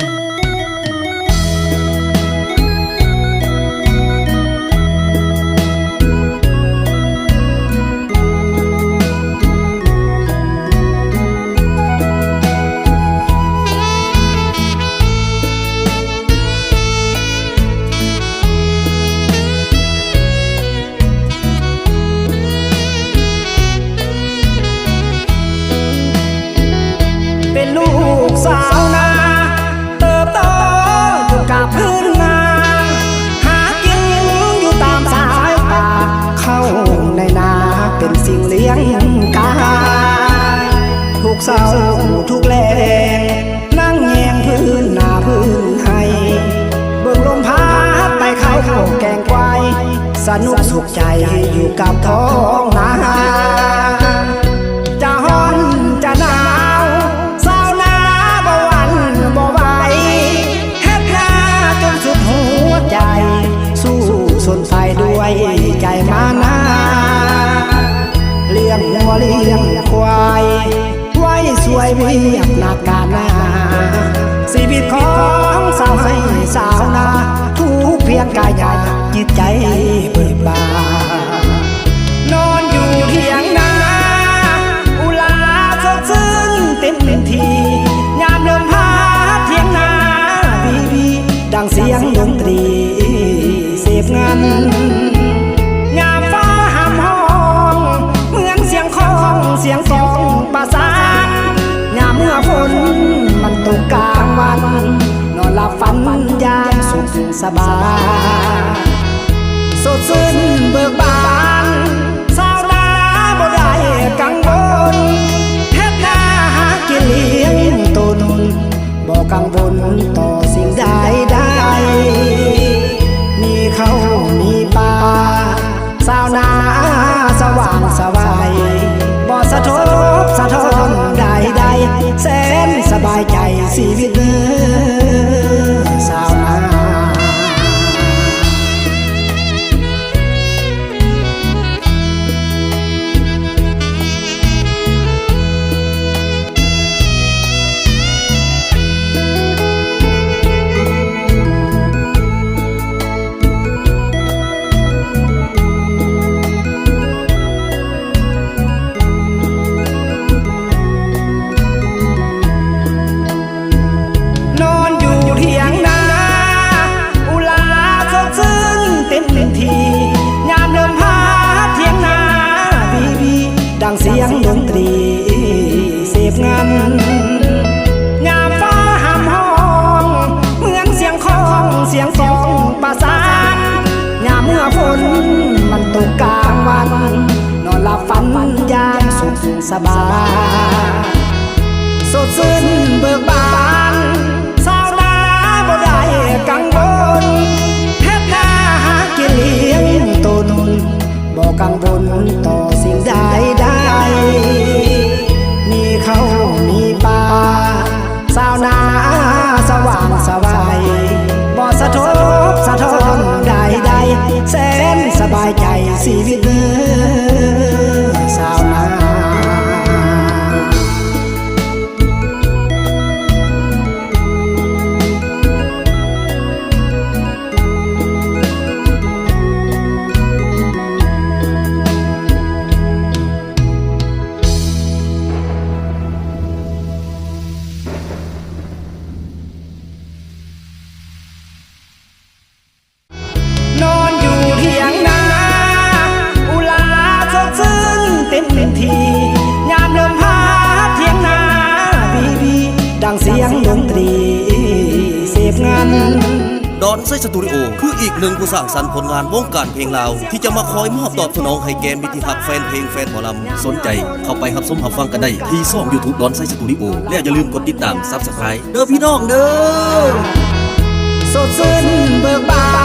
you เศร้าทุกแรงนั่งแยงพื้นหน้าพื้นให้เบิ่งลมพัดไปเข้าแกงควายสนุกสุขใจอยู่กับท้องนา เวียกหนักการนาชีวิตของสาวให้สาวนาทุกเพียงกายาจิตใจเบิกบานนอนอยู่เถียงนาอุลาสดซึ้งเต็มทียามลมพัดเถียงนาบีบีดังเสียงดนตรีเสพงาน สุขสบาย สดชื่นเบิกบานสาวนาบ่ได้กังวลเฮ็ดนาหากินเลี้ยงตนบ่กังวลต่อ ประสานยามเมื่อฝนมันตกกลางวัน นอนหลับฝันยามสุขสบาย สดชื่นเบิกบานสาวนาบ่ได้กังวลเฮ็ดนาหากินเลี้ยงตนบ่กังวล ล ดอนไซสตูดิโอ คืออีกหนึ่งผู้สร้างสรรค์ผลงานวงการเพลงลาว ที่จะมาคอยมอบตอบสนองให้แกมิติหักแฟนเพลงแฟนหมอลำสนใจเข้าไปรับชมรับฟังกันได้ ที่ช่องยูทูบดอนไซสตูดิโอ และอย่าลืมกดติดตามซับสไครต์เด้อพี่น้องเด้อสดชื่นเบิกบาน